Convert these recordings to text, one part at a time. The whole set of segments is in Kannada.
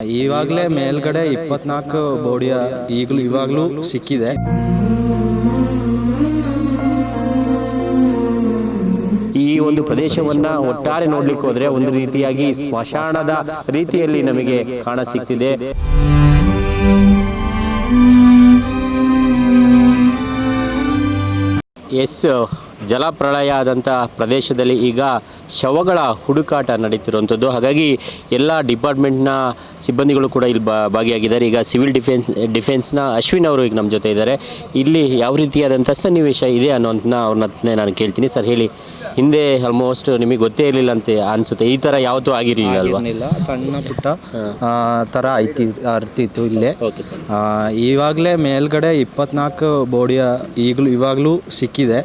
ಇವಾಗಲೇ ಮೇಲ್ಗಡೆ ಇಪ್ಪತ್ನಾಲ್ಕು ಬೋಡಿಯ ಈಗಲೂ ಇವಾಗಲೂ ಸಿಕ್ಕಿದೆ. ಈ ಒಂದು ಪ್ರದೇಶವನ್ನ ಒಟ್ಟಾರೆ ನೋಡ್ಲಿಕ್ಕೆ ಹೋದ್ರೆ ಒಂದು ರೀತಿಯಾಗಿ ಸ್ಮಶಾನದ ರೀತಿಯಲ್ಲಿ ನಮಗೆ ಕಾಣ ಸಿಗ್ತಿದೆ ಎಸ್ ಜಲಪ್ರಳಯ ಆದಂಥ ಪ್ರದೇಶದಲ್ಲಿ ಈಗ ಶವಗಳ ಹುಡುಕಾಟ ನಡೀತಿರುವಂಥದ್ದು. ಹಾಗಾಗಿ ಎಲ್ಲ ಡಿಪಾರ್ಟ್ಮೆಂಟ್ನ ಸಿಬ್ಬಂದಿಗಳು ಕೂಡ ಇಲ್ಲಿ ಭಾಗಿಯಾಗಿದ್ದಾರೆ. ಈಗ ಸಿವಿಲ್ ಡಿಫೆನ್ಸ್, ಡಿಫೆನ್ಸ್ನ ಅಶ್ವಿನ್ ಅವರು ಈಗ ನಮ್ಮ ಜೊತೆ ಇದ್ದಾರೆ. ಇಲ್ಲಿ ಯಾವ ರೀತಿಯಾದಂಥ ಸನ್ನಿವೇಶ ಇದೆ ಅನ್ನೋದನ್ನ ಅವ್ರನ್ನ ನಾನು ಕೇಳ್ತೀನಿ. ಸರ್, ಹೇಳಿ. ಹಿಂದೆ ಆಲ್ಮೋಸ್ಟ್ ನಿಮಗೆ ಗೊತ್ತೇ ಇರಲಿಲ್ಲ ಅಂತ ಅನ್ಸುತ್ತೆ. ಈ ಥರ ಯಾವತ್ತೂ ಆಗಿರಲಿಲ್ಲ. ಅಲ್ವಾ ಏನಿಲ್ಲ ಸಣ್ಣ ಪುಟ್ಟ ಆ, ಥರ ಐತಿ ಅರ್ತಿತ್ತು ಇಲ್ಲೇ. Okay sir. ಇವಾಗಲೇ ಮೇಲ್ಗಡೆ ಇಪ್ಪತ್ನಾಲ್ಕು ಬೋಡಿಯ ಈಗಲೂ ಇವಾಗಲೂ ಸಿಕ್ಕಿದೆ.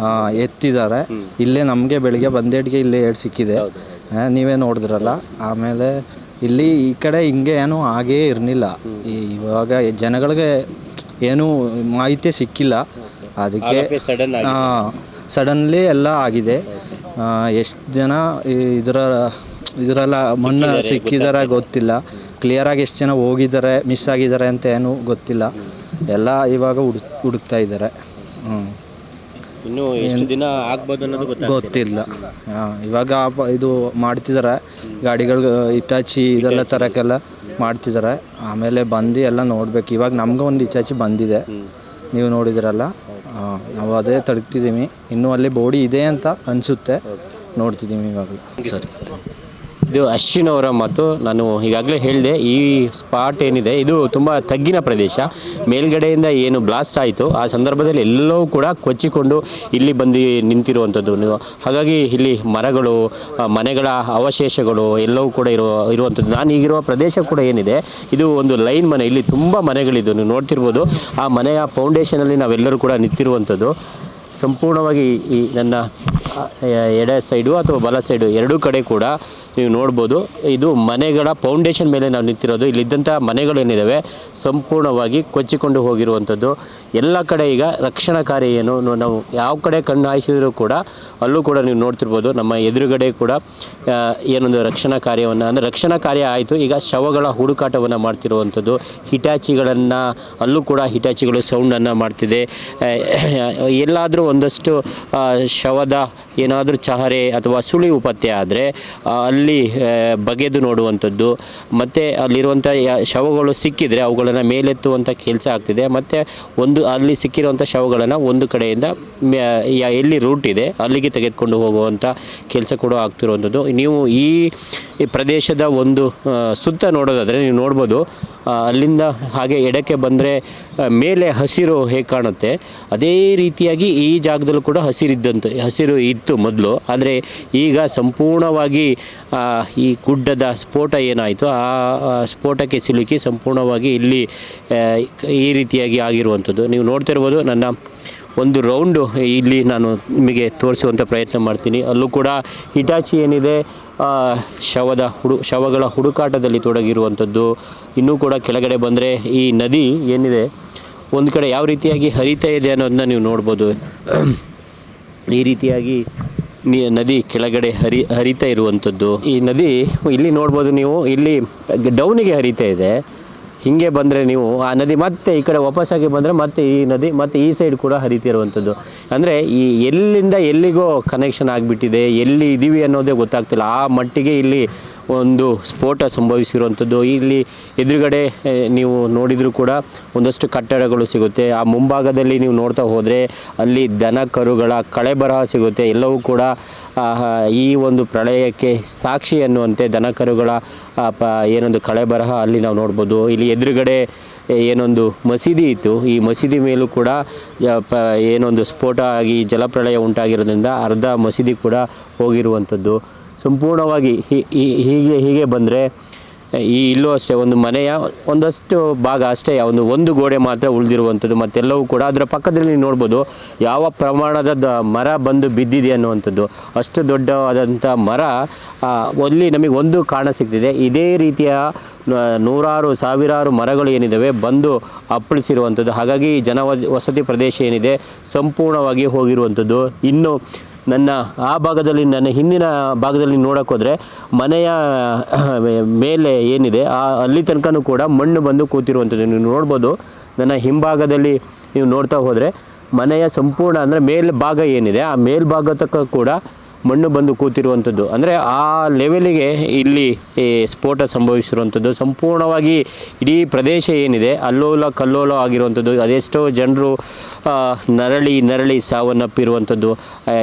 ಆ, ಎತ್ತಿದ್ದಾರೆ. ಇಲ್ಲೇ ನಮಗೆ ಬೆಳಿಗ್ಗೆ ಬಂದೇಡ್ಗೆ ಇಲ್ಲೇ ಎರಡು ಸಿಕ್ಕಿದೆ. ಆ, ನೀವೇ ನೋಡಿದ್ರಲ್ಲ. ಆಮೇಲೆ ಇಲ್ಲಿ ಈ ಕಡೆ ಹಿಂಗೆ ಏನೂ ಆಗೇ ಇರಲಿಲ್ಲ ಇವಾಗ ಜನಗಳಿಗೆ ಏನೂ ಮಾಹಿತಿ ಸಿಕ್ಕಿಲ್ಲ. ಅದಕ್ಕೆ ಸಡನ್ ಸಡನ್ಲಿ ಎಲ್ಲ ಆಗಿದೆ. ಎಷ್ಟು ಜನ ಇದರ ಇದರಲ್ಲ ಮಣ್ಣು ಸಿಕ್ಕಿದಾರ ಗೊತ್ತಿಲ್ಲ. ಕ್ಲಿಯರಾಗಿ ಎಷ್ಟು ಜನ ಹೋಗಿದ್ದಾರೆ ಮಿಸ್ ಆಗಿದ್ದಾರೆ ಅಂತ ಏನೂ ಗೊತ್ತಿಲ್ಲ. ಎಲ್ಲ ಇವಾಗ ಹುಡುಕ್ ಹುಡುಕ್ತಾ ಇದ್ದಾರೆ. ಹ್ಞೂ ಇನ್ನು ಎಷ್ಟು ದಿನ ಆಗ್ಬೋದು ಅನ್ನೋದು ಗೊತ್ತಿಲ್ಲ. ಹಾ, ಇವಾಗ ಇದು ಮಾಡ್ತಿದ್ದಾರೆ ಗಾಡಿಗಳು ಇಟಾಚಿ ಇದೆಲ್ಲ ತರಕ್ಕೆಲ್ಲ ಮಾಡ್ತಿದ್ದಾರೆ ಆಮೇಲೆ ಬಂದು ಎಲ್ಲ ನೋಡ್ಬೇಕು. ಇವಾಗ ನಮ್ಗೆ ಒಂದು ಇಟಾಚಿ ಬಂದಿದೆ. ನೀವು ನೋಡಿದಿರಲ್ಲ. ನಾವು ಅದೇ ತಡಗ್ತಿದ್ದೀವಿ ಇನ್ನೂ ಅಲ್ಲಿ ಬೋಡಿ ಇದೆ ಅಂತ ಅನಿಸುತ್ತೆ. ನೋಡ್ತಿದ್ದೀವಿ ಇವಾಗಲೂ. ಸರಿ. ಇದು ಅಶ್ವಿನ್ ಅವರ ಮಾತು. ನಾನು ಈಗಾಗಲೇ ಹೇಳಿದೆ, ಈ ಸ್ಪಾಟ್ ಏನಿದೆ, ಇದು ತುಂಬ ತಗ್ಗಿನ ಪ್ರದೇಶ. ಮೇಲ್ಗಡೆಯಿಂದ ಏನು ಬ್ಲಾಸ್ಟ್ ಆಯಿತು, ಆ ಸಂದರ್ಭದಲ್ಲಿ ಎಲ್ಲವೂ ಕೂಡ ಕೊಚ್ಚಿಕೊಂಡು ಇಲ್ಲಿ ಬಂದು ನಿಂತಿರುವಂಥದ್ದು ಹಾಗಾಗಿ ಇಲ್ಲಿ ಮರಗಳು ಮನೆಗಳ ಅವಶೇಷಗಳು ಎಲ್ಲವೂ ಕೂಡ ಇರುವ, ಇರುವಂಥದ್ದು. ನಾನು ಈಗಿರುವ ಪ್ರದೇಶ ಕೂಡ ಏನಿದೆ, ಇದು ಒಂದು ಲೈನ್ ಮನೆ. ಇಲ್ಲಿ ತುಂಬ ಮನೆಗಳಿದ್ದು, ನೀವು ನೋಡ್ತಿರ್ಬೋದು. ಆ ಮನೆಯ ಫೌಂಡೇಶನಲ್ಲಿ ನಾವೆಲ್ಲರೂ ಕೂಡ ನಿಂತಿರುವಂಥದ್ದು. ಸಂಪೂರ್ಣವಾಗಿ ಈ ನನ್ನ ಎಡ ಸೈಡು ಅಥವಾ ಬಲ ಸೈಡು ಎರಡೂ ಕಡೆ ಕೂಡ ನೀವು ನೋಡ್ಬೋದು. ಇದು ಮನೆಗಳ ಫೌಂಡೇಶನ್ ಮೇಲೆ ನಾವು ನಿಂತಿರೋದು. ಇಲ್ಲಿದ್ದಂಥ ಮನೆಗಳೇನಿದ್ದಾವೆ ಸಂಪೂರ್ಣವಾಗಿ ಕೊಚ್ಚಿಕೊಂಡು ಹೋಗಿರುವಂಥದ್ದು. ಎಲ್ಲ ಕಡೆ ಈಗ ರಕ್ಷಣಾ ಕಾರ್ಯ ಏನು ನಾವು ಯಾವ ಕಡೆ ಕಣ್ಣು ಹಾಯಿಸಿದರೂ ಕೂಡ ಅಲ್ಲೂ ಕೂಡ ನೀವು ನೋಡ್ತಿರ್ಬೋದು. ನಮ್ಮ ಎದುರುಗಡೆ ಕೂಡ ಏನೊಂದು ರಕ್ಷಣಾ ಕಾರ್ಯವನ್ನು, ಅಂದರೆ ರಕ್ಷಣಾ ಕಾರ್ಯ ಆಯಿತು. ಈಗ ಶವಗಳ ಹುಡುಕಾಟವನ್ನು ಮಾಡ್ತಿರುವಂಥದ್ದು. ಹಿಟಾಚಿಗಳನ್ನು, ಅಲ್ಲೂ ಕೂಡ ಹಿಟಾಚಿಗಳು ಸೌಂಡನ್ನು ಮಾಡ್ತಿದೆ. ಎಲ್ಲಾದರೂ ಒಂದಷ್ಟು ಶವದ ಏನಾದರೂ ಚಹರೆ ಅಥವಾ ಸುಳಿವು ಪತ್ತೆ ಆದರೆ ಅಲ್ಲಿ ಬಗೆದು ನೋಡುವಂಥದ್ದು, ಮತ್ತು ಅಲ್ಲಿರುವಂಥ ಶವಗಳು ಸಿಕ್ಕಿದರೆ ಅವುಗಳನ್ನು ಮೇಲೆತ್ತುವಂಥ ಕೆಲಸ ಆಗ್ತಿದೆ. ಮತ್ತು ಒಂದು, ಅಲ್ಲಿ ಸಿಕ್ಕಿರುವಂಥ ಶವಗಳನ್ನು ಒಂದು ಕಡೆಯಿಂದ ಎಲ್ಲಿ ರೂಟ್ ಇದೆ, ಅಲ್ಲಿಗೆ ತೆಗೆದುಕೊಂಡು ಹೋಗುವಂಥ ಕೆಲಸ ಕೂಡ ಆಗ್ತಿರುವಂಥದ್ದು. ನೀವು ಈ ಈ ಪ್ರದೇಶದ ಒಂದು ಸುತ್ತ ನೋಡೋದಾದರೆ ನೀವು ನೋಡ್ಬೋದು ಅಲ್ಲಿಂದ ಹಾಗೆ ಎಡಕ್ಕೆ ಬಂದರೆ ಮೇಲೆ ಹಸಿರು ಹೇಗೆ ಕಾಣುತ್ತೆ, ಅದೇ ರೀತಿಯಾಗಿ ಈ ಜಾಗದಲ್ಲೂ ಕೂಡ ಹಸಿರಿದ್ದಂತೆ, ಹಸಿರು ಇತ್ತು ಮೊದಲು. ಆದರೆ ಈಗ ಸಂಪೂರ್ಣವಾಗಿ ಈ ಗುಡ್ಡದ ಸ್ಫೋಟ ಏನಾಯಿತು ಆ ಸ್ಫೋಟಕ್ಕೆ ಸಿಲುಕಿ ಸಂಪೂರ್ಣವಾಗಿ ಇಲ್ಲಿ ಈ ರೀತಿಯಾಗಿ ಆಗಿರುವಂಥದ್ದು. ನೀವು ನೋಡ್ತಿರ್ಬೋದು ನನ್ನ ಒಂದು ರೌಂಡು ಇಲ್ಲಿ ನಾನು ನಿಮಗೆ ತೋರಿಸುವಂಥ ಪ್ರಯತ್ನ ಮಾಡ್ತೀನಿ. ಅಲ್ಲೂ ಕೂಡ ಹಿಟಾಚಿ ಏನಿದೆ ಶವದ ಹುಡು, ಶವಗಳ ಹುಡುಕಾಟದಲ್ಲಿ ತೊಡಗಿರುವಂಥದ್ದು. ಇನ್ನೂ ಕೂಡ ಕೆಳಗಡೆ ಬಂದರೆ ಈ ನದಿ ಏನಿದೆ, ಒಂದು ಕಡೆ ಯಾವ ರೀತಿಯಾಗಿ ಹರಿತಾ ಇದೆ ಅನ್ನೋದನ್ನ ನೀವು ನೋಡ್ಬೋದು. ಈ ರೀತಿಯಾಗಿ ನೀ ನದಿ ಕೆಳಗಡೆ ಹರಿ, ಹರಿತಾ ಇರುವಂಥದ್ದು. ಈ ನದಿ ಇಲ್ಲಿ ನೋಡ್ಬೋದು ನೀವು, ಇಲ್ಲಿ ಡೌನಿಗೆ ಹರಿತಾ ಇದೆ. ಹಿಂಗೆ ಬಂದರೆ ನೀವು, ಆ ನದಿ ಮತ್ತೆ ಈ ಕಡೆ ವಾಪಸ್ಸಾಗಿ ಬಂದರೆ ಮತ್ತೆ ಈ ನದಿ, ಮತ್ತೆ ಈ ಸೈಡ್ ಕೂಡ ಹರಿತಿರುವಂಥದ್ದು ಅಂದರೆ ಈ ಎಲ್ಲಿಂದ ಎಲ್ಲಿಗೋ ಕನೆಕ್ಷನ್ ಆಗಿಬಿಟ್ಟಿದೆ, ಎಲ್ಲಿ ಇದ್ದೀವಿ ಅನ್ನೋದೇ ಗೊತ್ತಾಗ್ತಿಲ್ಲ. ಆ ಮಟ್ಟಿಗೆ ಇಲ್ಲಿ ಒಂದು ಸ್ಫೋಟ ಸಂಭವಿಸಿರುವಂಥದ್ದು. ಇಲ್ಲಿ ಎದುರುಗಡೆ ನೀವು ನೋಡಿದರೂ ಕೂಡ ಒಂದಷ್ಟು ಕಟ್ಟಡಗಳು ಸಿಗುತ್ತೆ. ಆ ಮುಂಭಾಗದಲ್ಲಿ ನೀವು ನೋಡ್ತಾ ಹೋದರೆ ಅಲ್ಲಿ ದನ ಕರುಗಳ ಕಳೆಬರಹ ಸಿಗುತ್ತೆ. ಎಲ್ಲವೂ ಕೂಡ ಈ ಒಂದು ಪ್ರಳಯಕ್ಕೆ ಸಾಕ್ಷಿ ಅನ್ನುವಂತೆ ದನ ಕರುಗಳ ಏನೊಂದು ಕಳೆಬರಹ ಅಲ್ಲಿ ನಾವು ನೋಡ್ಬೋದು. ಇಲ್ಲಿ ಎದುರುಗಡೆ ಏನೊಂದು ಮಸೀದಿ ಇತ್ತು. ಈ ಮಸೀದಿ ಮೇಲೂ ಕೂಡ ಏನೊಂದು ಸ್ಫೋಟ ಆಗಿ ಜಲಪ್ರಳಯ ಉಂಟಾಗಿರೋದ್ರಿಂದ ಅರ್ಧ ಮಸೀದಿ ಕೂಡ ಹೋಗಿರುವಂಥದ್ದು. ಸಂಪೂರ್ಣವಾಗಿ ಹೀಗೆ ಹೀಗೆ ಬಂದರೆ, ಈ ಇಲ್ಲೂ ಅಷ್ಟೇ, ಒಂದು ಮನೆಯ ಒಂದಷ್ಟು ಭಾಗ ಅಷ್ಟೇ, ಒಂದು ಒಂದು ಗೋಡೆ ಮಾತ್ರ ಉಳಿದಿರುವಂಥದ್ದು, ಮತ್ತೆಲ್ಲವೂ ಕೂಡ ಅದರ ಪಕ್ಕದಲ್ಲಿ ನೀವು ನೋಡ್ಬೋದು ಯಾವ ಪ್ರಮಾಣದ ಮರ ಬಂದು ಬಿದ್ದಿದೆ ಅನ್ನುವಂಥದ್ದು. ಅಷ್ಟು ದೊಡ್ಡವಾದಂಥ ಮರ ಅಲ್ಲಿ ನಮಗೆ ಒಂದು ಕಾಣ ಸಿಗ್ತಿದೆ. ಇದೇ ರೀತಿಯ ನೂರಾರು, ಸಾವಿರಾರು ಮರಗಳು ಏನಿದ್ದಾವೆ ಬಂದು ಅಪ್ಪಳಿಸಿರುವಂಥದ್ದು. ಹಾಗಾಗಿ ಜನ ವಸತಿ ಪ್ರದೇಶ ಏನಿದೆ, ಸಂಪೂರ್ಣವಾಗಿ ಹೋಗಿರುವಂಥದ್ದು. ಇನ್ನು ನನ್ನ ಆ ಭಾಗದಲ್ಲಿ, ನನ್ನ ಹಿಂದಿನ ಭಾಗದಲ್ಲಿ ನೋಡೋಕ್ಕೋದ್ರೆ ಮನೆಯ, ಮೇಲೆ ಏನಿದೆ, ಆ ಅಲ್ಲಿ ತನಕನೂ ಕೂಡ ಮಣ್ಣು ಬಂದು ಕೂತಿರುವಂಥದ್ದು. ನೀವು ನೋಡ್ಬೋದು, ನನ್ನ ಹಿಂಭಾಗದಲ್ಲಿ ನೀವು ನೋಡ್ತಾ ಹೋದರೆ ಮನೆಯ ಸಂಪೂರ್ಣ ಅಂದರೆ ಮೇಲ್ಭಾಗ ಏನಿದೆ, ಆ ಮೇಲ್ಭಾಗ ತಕ್ಕ ಕೂಡ ಮಣ್ಣು ಬಂದು ಕೂತಿರುವಂಥದ್ದು. ಅಂದರೆ ಆ ಲೆವೆಲಿಗೆ ಇಲ್ಲಿ ಈ ಸ್ಫೋಟ ಸಂಭವಿಸಿರುವಂಥದ್ದು. ಸಂಪೂರ್ಣವಾಗಿ ಇಡೀ ಪ್ರದೇಶ ಏನಿದೆ, ಅಲ್ಲೋಲ ಕಲ್ಲೋಲ ಆಗಿರುವಂಥದ್ದು. ಅದೆಷ್ಟೋ ಜನರು ನರಳಿ ನರಳಿ ಸಾವನ್ನಪ್ಪಿರುವಂಥದ್ದು.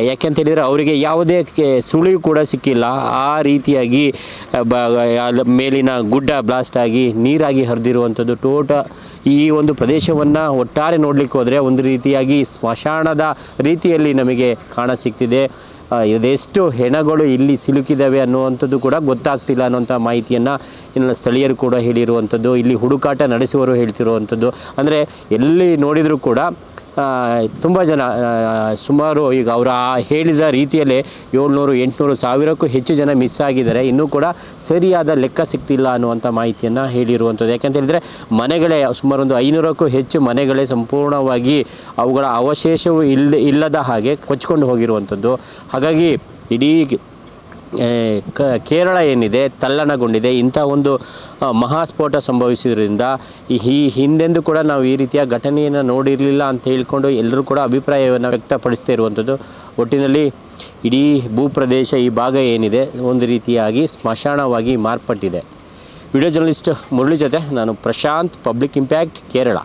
ಯಾಕೆ ಯಾಕೆಂತ ಹೇಳಿದರೆ ಅವರಿಗೆ ಯಾವುದೇ ಸುಳಿವು ಕೂಡ ಸಿಕ್ಕಿಲ್ಲ. ಆ ರೀತಿಯಾಗಿ ಬ ಮೇಲಿನ ಗುಡ್ಡ ಬ್ಲಾಸ್ಟ್ ಆಗಿ ನೀರಾಗಿ ಹರಿದಿರುವಂಥದ್ದು. ಟೋಟ ಈ ಒಂದು ಪ್ರದೇಶವನ್ನು ಒಟ್ಟಾರೆ ನೋಡಲಿಕ್ಕೆ ಹೋದರೆ ಒಂದು ರೀತಿಯಾಗಿ ಸ್ಮಶಾನದ ರೀತಿಯಲ್ಲಿ ನಮಗೆ ಕಾಣ ಸಿಗ್ತಿದೆ. ಇದೆಷ್ಟು ಹೆಣಗಳು ಇಲ್ಲಿ ಸಿಲುಕಿದ್ದಾವೆ ಅನ್ನುವಂಥದ್ದು ಕೂಡ ಗೊತ್ತಾಗ್ತಿಲ್ಲ ಅನ್ನುವಂಥ ಮಾಹಿತಿಯನ್ನು ಇನ್ನು ಸ್ಥಳೀಯರು ಕೂಡ ಹೇಳಿರುವಂಥದ್ದು, ಇಲ್ಲಿ ಹುಡುಕಾಟ ನಡೆಸುವವರು ಹೇಳ್ತಿರುವಂಥದ್ದು. ಅಂದರೆ ಎಲ್ಲಿ ನೋಡಿದರೂ ಕೂಡ ತುಂಬ ಜನ ಸುಮಾರು ಈಗ ಅವರು ಹೇಳಿದ ರೀತಿಯಲ್ಲೇ ಏಳ್ನೂರು, ಎಂಟುನೂರು ಸಾವಿರಕ್ಕೂ ಹೆಚ್ಚು ಜನ ಮಿಸ್ ಆಗಿದ್ದಾರೆ. ಇನ್ನೂ ಕೂಡ ಸರಿಯಾದ ಲೆಕ್ಕ ಸಿಗ್ತಿಲ್ಲ ಅನ್ನುವಂಥ ಮಾಹಿತಿಯನ್ನು ಹೇಳಿರುವಂಥದ್ದು. ಯಾಕಂತ ಹೇಳಿದರೆ ಮನೆಗಳೇ ಸುಮಾರು ಒಂದು ಐನೂರಕ್ಕೂ ಹೆಚ್ಚು ಮನೆಗಳೇ ಸಂಪೂರ್ಣವಾಗಿ ಅವುಗಳ ಅವಶೇಷವೂ ಇಲ್ಲದ ಹಾಗೆ ಕೊಚ್ಕೊಂಡು ಹೋಗಿರುವಂಥದ್ದು. ಹಾಗಾಗಿ ಇಡೀ ಕ, ಕೇರಳ ಏನಿದೆ, ತಲ್ಲಣಗೊಂಡಿದೆ, ಇಂಥ ಒಂದು ಮಹಾಸ್ಫೋಟ ಸಂಭವಿಸಿದ್ರಿಂದ ಈ ಹಿಂದೆಂದೂ ಕೂಡ ನಾವು ಈ ರೀತಿಯ ಘಟನೆಯನ್ನು ನೋಡಿರಲಿಲ್ಲ ಅಂತ ಹೇಳಿಕೊಂಡು ಎಲ್ಲರೂ ಕೂಡ ಅಭಿಪ್ರಾಯವನ್ನು ವ್ಯಕ್ತಪಡಿಸ್ತಾ ಇರುವಂಥದ್ದು ಒಟ್ಟಿನಲ್ಲಿ ಇಡೀ ಭೂಪ್ರದೇಶ ಈ ಭಾಗ ಏನಿದೆ, ಒಂದು ರೀತಿಯಾಗಿ ಸ್ಮಶಾನವಾಗಿ ಮಾರ್ಪಟ್ಟಿದೆ. ವಿಡಿಯೋ ಜರ್ನಲಿಸ್ಟ್ ಮುರಳಿ ಜೊತೆ ನಾನು ಪ್ರಶಾಂತ್, ಪಬ್ಲಿಕ್ ಇಂಪ್ಯಾಕ್ಟ್, ಕೇರಳ.